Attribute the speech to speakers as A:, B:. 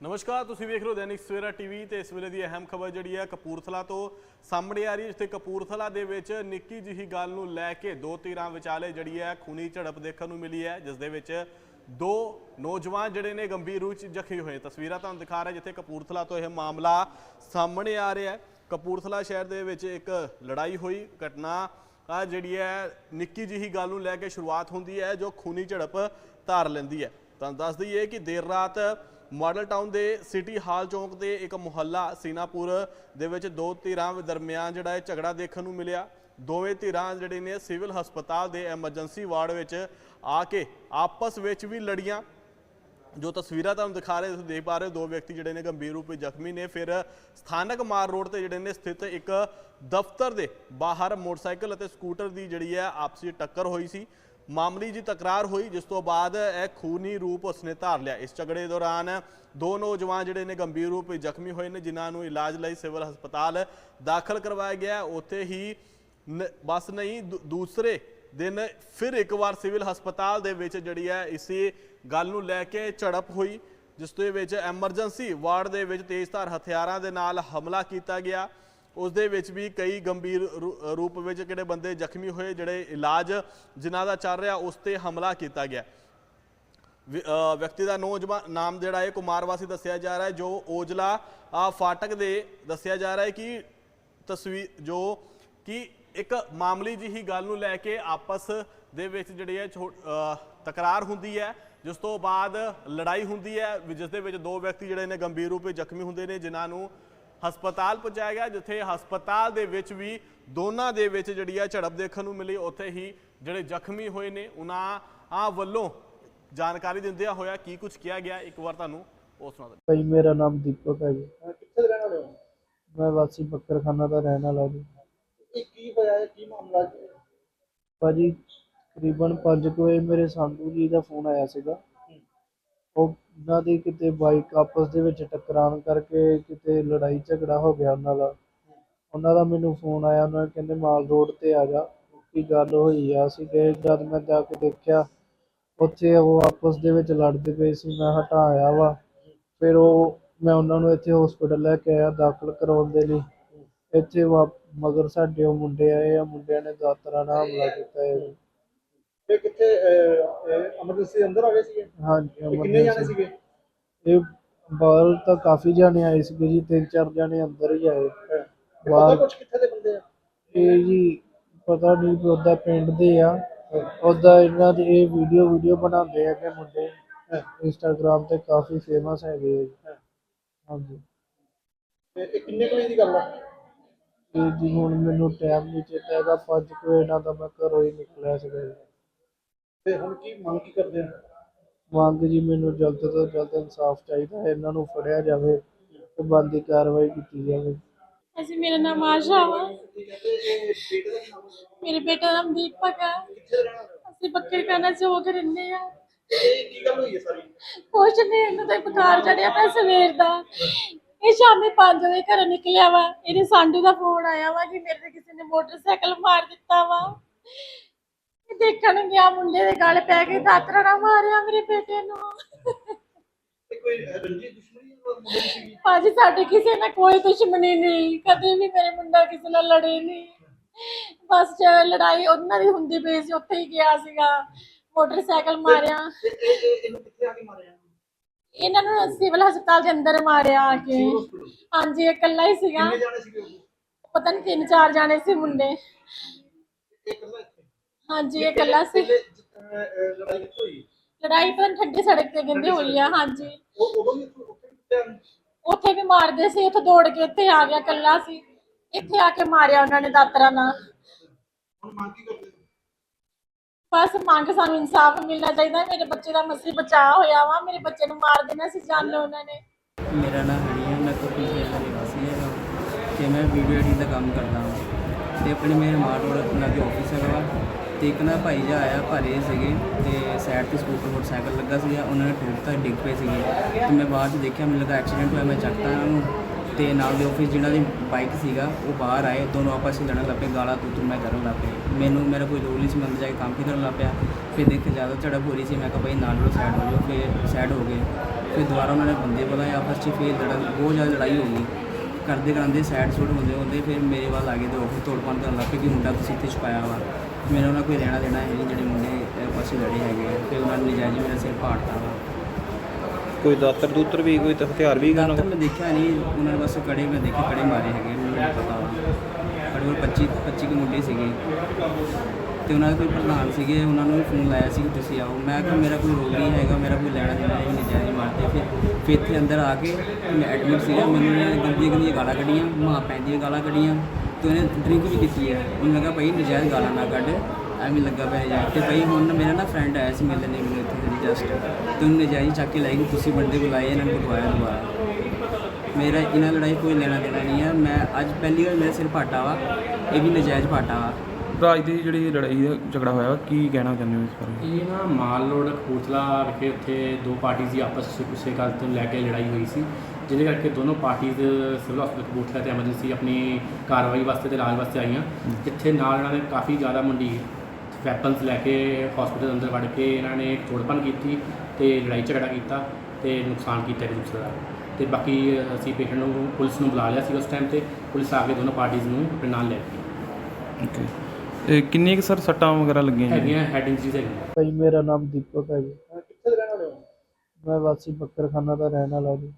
A: ਨਮਸਕਾਰ, ਤੁਸੀਂ ਵੇਖ ਰਹੇ ਹੋ ਦੈਨਿਕ ਸਵੇਰਾ ਟੀਵੀ ਤੇ ਇਸ ਵੇਲੇ ਦੀ ਅਹਿਮ ਖਬਰ ਜਿਹੜੀ ਹੈ ਕਪੂਰਥਲਾ ਤੋਂ ਸਾਹਮਣੇ ਆ ਰਹੀ ਹੈ, ਜਿੱਥੇ ਕਪੂਰਥਲਾ ਦੇ ਵਿੱਚ ਨਿੱਕੀ ਜਿਹੀ ਗੱਲ ਨੂੰ ਲੈ ਕੇ ਦੋ ਧਿਰਾਂ ਵਿਚਾਲੇ ਜਿਹੜੀ ਹੈ ਖੂਨੀ ਝੜਪ ਦੇਖਣ ਨੂੰ ਮਿਲੀ ਹੈ, ਜਿਸ ਦੇ ਵਿੱਚ ਦੋ ਨੌਜਵਾਨ ਜਿਹੜੇ ਨੇ ਗੰਭੀਰ ਰੂਪ ਚ ਜ਼ਖਮੀ ਹੋਏ। ਤਸਵੀਰਾਂ ਤੁਹਾਨੂੰ ਦਿਖਾ ਰਿਹਾ ਜਿੱਥੇ ਕਪੂਰਥਲਾ ਤੋਂ ਇਹ ਮਾਮਲਾ ਸਾਹਮਣੇ ਆ ਰਿਹਾ ਹੈ। ਕਪੂਰਥਲਾ ਸ਼ਹਿਰ ਦੇ ਵਿੱਚ ਇੱਕ ਲੜਾਈ ਹੋਈ, ਘਟਨਾ ਆ ਜਿਹੜੀ ਹੈ ਨਿੱਕੀ ਜਿਹੀ ਗੱਲ ਨੂੰ ਲੈ ਕੇ ਸ਼ੁਰੂਆਤ ਹੁੰਦੀ ਹੈ, ਜੋ ਖੂਨੀ ਝੜਪ ਧਾਰ ਲੈਂਦੀ ਹੈ। ਤੁਹਾਨੂੰ ਦੱਸ ਦਈਏ ਕਿ ਦੇਰ ਰਾਤ ਮਾਡਲ ਟਾਊਨ ਦੇ ਸਿਟੀ ਹਾਲ ਚੌਂਕ ਦੇ ਇੱਕ ਮੁਹੱਲਾ ਸੀਨਾਪੁਰ ਦੇ ਵਿੱਚ ਦੋ ਧਿਰਾਂ ਦਰਮਿਆਨ ਜਿਹੜਾ ਇਹ ਝਗੜਾ ਦੇਖਣ ਨੂੰ ਮਿਲਿਆ। ਦੋਵੇਂ ਧਿਰਾਂ ਜਿਹੜੇ ਨੇ ਸਿਵਲ ਹਸਪਤਾਲ ਦੇ ਐਮਰਜੈਂਸੀ ਵਾਰਡ ਵਿੱਚ ਆ ਕੇ ਆਪਸ ਵਿੱਚ ਵੀ ਲੜੀਆਂ। ਜੋ ਤਸਵੀਰਾਂ ਤੁਹਾਨੂੰ ਦਿਖਾ ਰਹੇ, ਤੁਸੀਂ ਦੇਖ ਪਾ ਰਹੇ ਹੋ, ਦੋ ਵਿਅਕਤੀ ਜਿਹੜੇ ਨੇ ਗੰਭੀਰ ਰੂਪ ਵਿੱਚ ਜ਼ਖਮੀ ਨੇ। ਫਿਰ ਸਥਾਨਕ ਮਾਰ ਰੋਡ ਤੇ ਜਿਹੜੇ ਨੇ ਸਥਿਤ ਇੱਕ ਦਫ਼ਤਰ ਦੇ ਬਾਹਰ ਮੋਟਰਸਾਈਕਲ ਅਤੇ ਸਕੂਟਰ ਦੀ ਜਿਹੜੀ ਹੈ ਆਪਸੀ ਟੱਕਰ ਹੋਈ ਸੀ। ਮਾਮਲੀ ਜੀ ਤਕਰਾਰ ਹੋਈ, ਜਿਸ ਤੋਂ ਬਾਅਦ ਇਹ ਖੂਨੀ ਰੂਪ ਉਸਨੇ ਧਾਰ ਲਿਆ। ਇਸ ਝਗੜੇ ਦੌਰਾਨ ਦੋ ਨੌਜਵਾਨ ਜਿਹੜੇ ਨੇ ਗੰਭੀਰ ਰੂਪ ਵਿੱਚ ਜ਼ਖਮੀ ਹੋਏ ਨੇ, ਜਿਨ੍ਹਾਂ ਨੂੰ ਇਲਾਜ ਲਈ ਸਿਵਲ ਹਸਪਤਾਲ ਦਾਖਲ ਕਰਵਾਇਆ ਗਿਆ। ਉੱਥੇ ਹੀ ਨ- ਬਸ ਨਹੀਂ, ਦੂ- ਦੂਸਰੇ ਦਿਨ ਫਿਰ ਇੱਕ ਵਾਰ ਸਿਵਲ ਹਸਪਤਾਲ ਦੇ ਵਿੱਚ ਜਿਹੜੀ ਹੈ ਇਸੇ ਗੱਲ ਨੂੰ ਲੈ ਕੇ ਝੜਪ ਹੋਈ, ਜਿਸ ਦੇ ਵਿੱਚ ਐਮਰਜੈਂਸੀ ਵਾਰਡ ਦੇ ਵਿੱਚ ਤੇਜ਼ਧਾਰ ਹਥਿਆਰਾਂ ਦੇ ਨਾਲ ਹਮਲਾ ਕੀਤਾ ਗਿਆ। ਉਸ ਦੇ ਵਿੱਚ ਵੀ ਕਈ ਗੰਭੀਰ ਰੂ- ਰੂਪ ਵਿੱਚ ਕਿਹੜੇ ਬੰਦੇ ਜ਼ਖਮੀ ਹੋਏ, ਜਿਹੜੇ ਇਲਾਜ ਜਿਨ੍ਹਾਂ ਦਾ ਚੱਲ ਰਿਹਾ, ਉਸ ਤੇ ਹਮਲਾ ਕੀਤਾ ਗਿਆ। ਵਿਅਕਤੀ ਦਾ ਨੌਜਵਾਨ ਨਾਮ ਜਿਹੜਾ ਹੈ, ਕੁਮਾਰ ਵਾਸੀ ਦੱਸਿਆ ਜਾ ਰਿਹਾ ਹੈ, ਜੋ ਓਜਲਾ ਫਾਟਕ ਦੇ ਦੱਸਿਆ ਜਾ ਰਿਹਾ ਹੈ ਕਿ ਤਸਵੀਰ ਜੋ ਕਿ ਇੱਕ ਮਾਮੂਲੀ ਜਿਹੀ ਗੱਲ ਨੂੰ ਲੈ ਕੇ ਆਪਸ ਦੇ ਵਿੱਚ ਜਿਹੜੀ ਹੈ ਛੋ- ਤਕਰਾਰ ਹੁੰਦੀ ਹੈ, ਜਿਸ ਤੋਂ ਬਾਅਦ ਲੜਾਈ ਹੁੰਦੀ ਹੈ, ਵੀ ਜਿਸ ਦੇ ਵਿੱਚ ਦੋ ਵਿਅਕਤੀ ਜਿਹੜੇ ਨੇ ਗੰਭੀਰ ਰੂਪ ਵਿੱਚ ਜ਼ਖਮੀ ਹੁੰਦੇ ਨੇ, ਜਿਨ੍ਹਾਂ ਨੂੰ ਹਸਪਤਾਲ ਪਹੁੰਚਾਇਆ ਗਿਆ ਜਿੱਥੇ ਹਸਪਤਾਲ ਦੇ ਵਿੱਚ ਵੀ ਦੋਨਾਂ ਦੇ ਵਿੱਚ ਜਿਹੜੀ ਹੈ ਝੜਪ ਦੇਖਣ ਨੂੰ ਮਿਲੀ। ਉੱਥੇ ਹੀ ਜਿਹੜੇ ਜ਼ਖਮੀ ਹੋਏ ਨੇ ਉਹਨਾਂ ਆ ਵੱਲੋਂ ਜਾਣਕਾਰੀ ਦਿੰਦਿਆਂ ਹੋਇਆ ਕੀ ਕੁਝ ਕਿਹਾ ਗਿਆ। ਇੱਕ ਵਾਰ ਤੁਹਾਨੂੰ ਉਹ ਸੁਣਾ ਦਿੰਦੇ
B: ਭਾਈ ਮੇਰਾ ਨਾਮ ਦੀਪਕ ਹੈ ਜੀ।
C: ਕਿੱਥੇ ਦੇ ਰਹਿਣ ਵਾਲੇ ਹੋ?
B: ਮੈਂ ਵਾਸੀ ਬੱਕਰਖਾਨਾ ਦਾ ਰਹਿਣ ਵਾਲਾ ਜੀ।
C: ਇਹ ਕੀ ਹੋਇਆ ਹੈ ਕੀ ਮਾਮਲਾ ਹੈ
B: ਭਾਜੀ ਤਕਰੀਬਨ 5 ਵਜੇ ਮੇਰੇ ਸੰਧੂ ਜੀ ਦਾ ਫੋਨ ਆਇਆ ਸੀਗਾ। ਉਹ ਉਹਨਾਂ ਦੀ ਕਿਤੇ ਬਾਈਕ ਆਪਸ ਦੇ ਵਿੱਚ ਟਕਰਾਉਣ ਕਰਕੇ ਕਿਤੇ ਲੜਾਈ ਝਗੜਾ ਹੋ ਗਿਆ ਉਹਨਾਂ ਦਾ। ਉਹਨਾਂ ਦਾ ਮੈਨੂੰ ਫੋਨ ਆਇਆ, ਉਹਨਾਂ ਕਹਿੰਦੇ ਮਾਲ ਰੋਡ ਤੇ ਆ ਜਾ। ਕੀ ਗੱਲ ਹੋਈ ਆ? ਅਸੀਂ ਗਏ, ਜਦ ਮੈਂ ਜਾ ਕੇ ਦੇਖਿਆ, ਉੱਥੇ ਉਹ ਆਪਸ ਦੇ ਵਿੱਚ ਲੜਦੇ ਪਏ ਸੀ, ਮੈਂ ਹਟਾਇਆ ਵਾ। ਫਿਰ ਉਹ, ਮੈਂ ਉਹਨਾਂ ਨੂੰ ਇੱਥੇ ਹਸਪੀਟਲ ਲੈ ਕੇ ਆਇਆ, ਦਾਖਲ ਕਰਾਉਣ ਦੇ ਲਈ। ਇੱਥੇ ਵਾ, ਮਗਰ ਸਾਡੇ ਉਹ ਮੁੰਡੇ ਆਏ ਆ, ਮੁੰਡਿਆਂ ਨੇ ਦਾਤਰਾ ਨਾਲ ਹਮਲਾ ਕੀਤਾ ਹੈ
C: ਇਹ ਕਿੱਥੇ ਐਮਰਜੈਂਸੀ ਅੰਦਰ ਆ ਗਏ ਸੀਗੇ?
B: ਹਾਂਜੀ
C: ਇਹ ਕਿੰਨੇ ਜਾਣੇ
B: emergency।
C: ਸੀਗੇ?
B: ਇਹ ਬਾਹਰ ਤਾਂ ਕਾਫੀ ਜਾਣੇ ਆਏ ਸੀਗੇ ਜੀ ਤਿੰਨ ਚਾਰ ਜਾਣੇ ਅੰਦਰ ਹੀ ਆਏ।
C: ਪਤਾ
B: ਬਾਹਰ
C: ਕੁਝ ਕਿੱਥੇ ਦੇ ਬੰਦੇ ਆ?
B: ਇਹ ਜੀ ਪਤਾ ਨਹੀਂ ਵੀ ਉਹਦਾ ਪਿੰਡ ਦੇ ਆ। ਉਹਦਾ ਇਹਨਾਂ ਦੇ ਇਹ ਵੀਡੀਓ ਵੀਡੀਓ ਬਣਾਉਂਦੇ ਆ ਕਿ ਮੁੰਡੇ ਇੰਸਟਾਗ੍ਰਾਮ ਤੇ ਕਾਫੀ ਫੇਮਸ ਹੈਗੇ ਆ ਜੀ। ਹਾਂਜੀ।
C: ਤੇ ਇਹ ਕਿੰਨੇ ਕੁ ਵਜੇ ਦੀ ਗੱਲ ਆ?
B: ਇਹ ਜੀ ਹੁਣ ਮੈਨੂੰ ਟਾਈਮ ਨਹੀਂ ਚੇਤਾ ਹੈਗਾ ਪੰਜ ਕੁ ਨਾਲ ਤਾਂ ਮੈਂ ਘਰੋਂ ਹੀ ਨਿਕਲਿਆ ਸੀਗਾ ਜੀ।
C: ਤੇ ਹੁਣ ਕੀ ਮੰਗ ਕੀ ਕਰਦੇ ਆ
B: ਮੰਗ ਜੀ ਮੈਨੂੰ ਜਲਦ ਤੋਂ ਜਲਦ ਇਨਸਾਫ ਚਾਹੀਦਾ ਹੈ ਇਹਨਾਂ ਨੂੰ ਫੜਿਆ ਜਾਵੇ ਤੇ ਬਣਦੀ ਕਾਰਵਾਈ ਕੀਤੀ ਜਾਵੇ।
D: ਅਸੀਂ ਮੇਰਾ ਨਾਮ ਆਸ਼ਾ ਵਾ।
C: ਹੈ?
D: ਮੇਰੇ ਬੇਟੇ ਦਾ ਨਾਮ ਦੀਪਕ ਹੈ
C: ਹੋ?
D: ਅਸੀਂ ਬੱਕਰ ਖਾਨਾ ਚ ਹੋ ਕੇ ਰਹਿੰਦੇ ਆ।
C: ਇਹ ਕੀ ਗੱਲ ਹੋਈ ਹੈ ਸਾਰੀ?
D: ਕੁਛ ਨਹੀਂ ਇਹਨੂੰ ਤਾਂ ਬੁਖਾਰ ਚੜਿਆ ਪਿਆ ਸਵੇਰ ਦਾ। ਇਹ ਸ਼ਾਮੀ 5 ਵਜੇ ਘਰੋਂ ਨਿਕਲਿਆ ਵਾ। ਇਹਦੇ ਸਾਂਢੂ ਦਾ ਫੋਨ ਆਇਆ ਵਾ ਕਿ ਮੇਰੇ ਤੇ ਕਿਸੇ ਨੇ ਮੋਟਰਸਾਈਕਲ ਮਾਰ ਦਿੱਤਾ ਵਾ। ਦੇਖਣ ਗਿਆ ਮੁੰਡੇ ਦੇ ਗਲ ਪੈ ਕੇ ਦਾਤਰਾ ਨਾਲ ਮਾਰਿਆ ਮੇਰੇ ਬੇਟੇ ਨੂੰ।
C: ਕੋਈ ਰੰਜੀ ਦੁਸ਼ਮਣੀ ਹੈ ਮੁੰਡੇ ਦੀ ਸੀਗੀ?
D: ਭਾਜੀ ਸਾਡੇ ਕਿਸੇ ਨਾਲ ਕੋਈ ਦੁਸ਼ਮਣੀ ਨਹੀਂ ਕਦੇ ਵੀ ਮੇਰੇ ਮੁੰਡਾ ਕਿਸੇ ਨਾਲ ਲੜੇ ਨਹੀਂ। ਬਸ ਚ ਲੜਾਈ ਉਹਨਾਂ ਦੀ ਹੁੰਦੀ ਪਈ ਸੀ ਉੱਥੇ ਹੀ ਗਿਆ ਸੀਗਾ। ਮੋਟਰਸਾਈਕਲ ਮਾਰਿਆ।
C: ਤੇ ਇਹ ਇਹ ਇਹਨੂੰ ਕਿੱਥੇ ਆ ਕੇ ਮਾਰਿਆ?
D: ਇਹਨਾਂ ਨੂੰ ਸਿਵਲ ਹਸਪਤਾਲ ਦੇ ਅੰਦਰ ਮਾਰਿਆ ਆ ਕੇ। ਹਾਂਜੀ ਇਹ ਇਕੱਲਾ ਹੀ ਸੀਗਾ।
C: ਕਿੰਨੇ ਜਾਣੇ ਸੀਗੇ ਉਹ?
D: ਪਤਾ ਨਹੀਂ ਤਿੰਨ ਚਾਰ ਜਾਣੇ ਸੀ ਮੁੰਡੇ।
C: ਇਹ ਇਕੱਲਾ ਇੱਥੇ
D: ਹਾਂਜੀ ਇਹ ਇਕੱਲਾ ਸੀ।
C: ਪਹਿਲੇ, ਅਹ, ਅਹ, ਲੜਾਈ ਕਿੱਥੇ ਹੋਈ।
D: ਲੜਾਈ ਤਾਂ ਠੱਡੀ ਸੜਕ ਤੇ ਕਹਿੰਦੇ ਹੋਈ ਆ ਹਾਂਜੀ।
C: ਉਹ ਉਦੋਂ ਵੀ ਉੱਥੇ ਉੱਥੇ ਵੀ?
D: ਉੱਥੇ ਵੀ ਮਾਰਦੇ ਸੀ ਉੱਥੇ ਦੌੜ ਕੇ ਇੱਥੇ ਆ ਗਿਆ ਇਕੱਲਾ ਸੀ। ਇੱਥੇ ਆ ਕੇ ਮਾਰਿਆ ਉਹਨਾਂ ਨੇ ਦਾਤਰਾ ਨਾਲ।
C: ਹੁਣ ਮੰਗ ਕੀ ਕਰਦੇ ਹੋ?
D: ਬਸ ਮੰਗ ਸਾਨੂੰ ਇਨਸਾਫ ਮਿਲਣਾ ਚਾਹੀਦਾ ਮੇਰੇ ਬੱਚੇ ਦਾ ਮਸੀ ਬਚਾਅ ਹੋਇਆ ਵਾ। ਮੇਰੇ ਬੱਚੇ ਨੂੰ ਮਾਰ ਦੇਣਾ ਸੀ ਜਾਨ ਲਓ ਉਹਨਾਂ ਨੇ।
E: ਮੇਰਾ ਨਾਮ ਹਰੀ ਹੈ। ਮੈਂ ਕੋਪੀ ਸ਼ੇਰ ਦਾ ਨਿਵਾਸੀ ਹੈਗਾ। ਤੇ ਮੈਂ ਵੀਡੀਓ ਐਡਿਟਿੰਗ ਦਾ ਕੰਮ ਕਰਦਾ ਹਾਂ ਤੇ ਆਪਣੇ ਮੇਰੇ ਮਾਰ ਰੋਡ ਲਾਗੇ ਆਫਿਸ ਹੈਗਾ ਵਾ। ਤੇ ਇੱਕ ਨਾ ਭਾਈ ਜਿਹਾ ਆਇਆ, ਭਾਰੇ ਸੀਗੇ ਤੇ ਸਾਈਡ ਤੇ ਸਕੂਟਰ, ਮੋਟਰਸਾਈਕਲ ਲੱਗਾ ਸੀਗਾ, ਉਹਨਾਂ ਨੇ ਠੋਕਤਾ ਡਿੱਗ ਪਏ ਸੀਗੇ। ਤੇ ਮੈਂ ਬਾਅਦ 'ਚ ਦੇਖਿਆ, ਮੈਨੂੰ ਲੱਗਾ ਐਕਸੀਡੈਂਟ ਹੋਇਆ, ਮੈਂ ਚੱਕਤਾ ਨੂੰ। ਤੇ ਨਾਲ ਦੇ ਆਫਿਸ ਜਿਹਨਾਂ ਦੀ ਬਾਈਕ ਸੀਗਾ, ਉਹ ਬਾਹਰ ਆਏ, ਦੋਨੋਂ ਆਪਸ ਵਿੱਚ ਲੜਨ ਲੱਗ ਪਏ, ਗਾਲਾਂ ਤੂੰ ਤੂੰ ਮੈਂ ਕਰਨ ਲੱਗ ਪਏ। ਮੈਨੂੰ, ਮੇਰਾ ਕੋਈ ਰੋਲ ਨਹੀਂ ਸੀ, ਮੈਂ ਅੰਦਰ ਜਾ ਕੇ ਕੰਮ ਵੀ ਕਰਨ ਲੱਗ ਪਿਆ। ਫਿਰ ਦੇਖਿਆ, ਜ਼ਿਆਦਾ ਝੜਪ ਹੋ ਰਹੀ ਸੀ, ਮੈਂ ਕਿਹਾ ਭਾਈ ਨਾਲ ਲੋ ਸਾਈਡ ਹੋ ਜਾਓ, ਫਿਰ ਸਾਈਡ ਹੋ ਗਏ। ਫਿਰ ਦੁਬਾਰਾ ਉਹਨਾਂ ਨੇ ਬੰਦੇ ਬੁਲਾਏ, ਆਪਸ 'ਚ ਫਿਰ ਲੜਨ, ਬਹੁਤ ਜ਼ਿਆਦਾ ਲੜਾਈ ਹੋ ਗਈ। ਕਰਦੇ ਕਰਾਂਦੇ ਸਾਈਡ ਸੂਟ ਹੁੰਦੇ ਹੁੰਦੇ ਫਿਰ ਮੇਰੇ ਵੱਲ ਆ ਗਏ ਤੇ ਉਹ ਤੋੜ ਭੰਨ ਕਰਨ ਲੱਗ ਪਏ ਕਿ ਮੁੰਡਾ ਤੁਸੀਂ ਇੱਥੇ ਛੁਪਾਇਆ ਵਾ। ਮੇਰਾ ਉਹਨਾਂ ਕੋਈ ਰਹਿਣਾ ਦੇਣਾ ਹੈ ਨਹੀਂ ਜਿਹੜੇ ਮੁੰਡੇ ਪਾਸੇ ਲੜੇ ਹੈਗੇ ਆ। ਫਿਰ ਉਹਨਾਂ ਨੇ ਨਜਾਇਜ਼ ਮੇਰਾ ਸਿਰ ਪਾੜਤਾ ਵਾ।
F: ਕੋਈ ਦਾਤਰ ਦੂਤਰ ਵੀ ਕੋਈ ਤਾਂ ਹਥਿਆਰ ਵੀ
E: ਤਾਂ ਮੈਂ ਦੇਖਿਆ ਨਹੀਂ ਉਹਨਾਂ ਨੇ ਬਸ ਕੜੇ ਮੈਂ ਦੇਖੇ ਕੜੇ ਮਾਰੇ ਹੈਗੇ ਮੈਨੂੰ ਪਤਾ ਕੜੇ ਕੋਲ 25 25 ਕੁ ਮੁੰਡੇ ਸੀਗੇ। ਤੇ ਉਹਨਾਂ ਦੇ ਕੋਈ ਪ੍ਰਧਾਨ ਸੀਗੇ, ਉਹਨਾਂ ਨੂੰ ਵੀ ਫੋਨ ਲਾਇਆ ਸੀ ਕਿ ਤੁਸੀਂ ਆਓ। ਮੈਂ ਕਿਹਾ ਮੇਰਾ ਕੋਈ ਰੋਗ ਨਹੀਂ ਹੈਗਾ, ਮੇਰਾ ਕੋਈ ਲੈਣਾ ਦੇਣਾ ਨਹੀਂ, ਨਜਾਇਜ਼ ਮਾਰਦੇ ਫਿਰ ਫਿਰ ਇੱਥੇ ਅੰਦਰ ਆ ਕੇ ਮੈਂ ਐਡਮਿਟ ਸੀਗਾ, ਮੈਨੂੰ ਇਹਨਾਂ ਨੇ ਗੰਦੀਆਂ ਗੰਦੀਆਂ ਗਾਲਾਂ ਕੱਢੀਆਂ, ਮਾਂ ਪੈਣ ਦੀਆਂ ਗਾਲਾਂ ਕੱਢੀਆਂ ਤੇ ਉਹਨੇ ਡਰਿੰਕ ਵੀ ਕੀਤੀ ਹੈ ਉਹਨੂੰ ਲੱਗਾ ਭਾਈ, ਨਜਾਇਜ਼ ਗਾਲਾਂ ਨਾ ਕੱਢ, ਐਵੇਂ ਲੱਗਾ ਪਿਆ ਜਾ ਤੇ ਭਾਈ, ਹੁਣ ਮੇਰਾ ਨਾ ਫਰੈਂਡ ਆਇਆ ਸੀ ਮਿਲਣ ਨੇ ਮੈਨੂੰ ਇੱਥੇ ਜਸਟ ਤੇ ਉਹਨੇ ਨਜਾਇਜ਼ ਚੱਕ ਕੇ ਲੈ ਕਿ ਤੁਸੀਂ ਬੰਦੇ ਬੁਲਾਏ, ਇਹਨਾਂ ਨੂੰ ਬੁਲਵਾਇਆ ਦੁਬਾਰਾ। ਮੇਰਾ ਇਹਨਾਂ ਲੜਾਈ ਕੋਈ ਲੈਣਾ ਦੇਣਾ ਨਹੀਂ ਹੈ ਮੈਂ ਅੱਜ ਪਹਿਲੀ ਵਾਰ ਮੇਰੇ ਸਿਰ ਪਾਟਾ ਵਾ, ਇਹ ਵੀ ਨਜਾਇਜ਼ ਪਾਟਾ ਵਾ।
G: ਰਾਜ ਦੀ ਜਿਹੜੀ ਲੜਾਈ ਦਾ ਝਗੜਾ ਹੋਇਆ ਕੀ ਕਹਿਣਾ ਚਾਹੁੰਦੇ ਹੋ ਇਸ ਬਾਰੇ?
H: ਇਹ ਨਾ ਮਾਲ ਰੋਡ ਕਪੂਰਥਲਾ ਵਿਖੇ ਉੱਥੇ ਦੋ ਪਾਰਟੀਆਂ ਦੀ ਆਪਸ ਵਿੱਚ ਕਿਸੇ ਗੱਲ ਤੋਂ ਲੈ ਕੇ ਲੜਾਈ ਹੋਈ ਸੀ ਜਿਹਦੇ ਕਰਕੇ ਦੋਨੋਂ ਪਾਰਟੀਆਂ ਸਿਵਲ ਹਸਪਤਾਲ ਕਪੂਰਥਲਾ ਤੇ ਐਮਰਜੈਂਸੀ ਆਪਣੀ ਕਾਰਵਾਈ ਵਾਸਤੇ ਤੇ ਇਲਾਜ ਵਾਸਤੇ ਆਈਆਂ। ਜਿੱਥੇ ਨਾਲ ਇਹਨਾਂ ਨੇ ਕਾਫੀ ਜ਼ਿਆਦਾ ਮੰਡੀ ਵੈਪਨਸ ਲੈ ਕੇ ਹਸਪਤਾਲ ਅੰਦਰ ਵੜ ਕੇ ਇਹਨਾਂ ਨੇ ਤੋੜਪਨ ਕੀਤੀ ਤੇ ਲੜਾਈ ਝਗੜਾ ਕੀਤਾ ਤੇ ਨੁਕਸਾਨ ਕੀਤਾ ਇੱਕ ਦੂਸਰੇ ਦਾ। ਤੇ ਬਾਕੀ ਅਸੀਂ ਪੇਸ਼ੈਂਟ ਨੂੰ ਪੁਲਿਸ ਨੂੰ ਬੁਲਾ ਲਿਆ ਸੀ ਉਸ ਟਾਈਮ ਤੇ ਪੁਲਿਸ ਆ ਕੇ ਦੋਨੋਂ ਪਾਰਟੀਆਂ ਨੂੰ ਆਪਣੇ ਨਾਲ ਲੈ ਗਈ।
G: ਓਕੇ ਇਹ ਕਿੰਨੀ ਕੁ ਸਰ ਸੱਟਾਂ ਵਗੈਰਾ ਲੱਗੀਆਂ ਜੀ?
H: ਹੈਗੀਆਂ ਹੈਡ ਇੰਜਰੀਜ਼ ਹੈਗੀਆਂ।
B: ਭਾਈ ਮੇਰਾ ਨਾਮ ਦੀਪਕ ਹੈ ਜੀ।
C: ਕਿੱਥੇ ਰਹਿਣ ਵਾਲੇ ਹੋ
B: ਮੈਂ ਵਾਸੀ ਬੱਕਰਖਾਨਾ ਦਾ ਰਹਿਣ ਵਾਲਾ ਜੀ।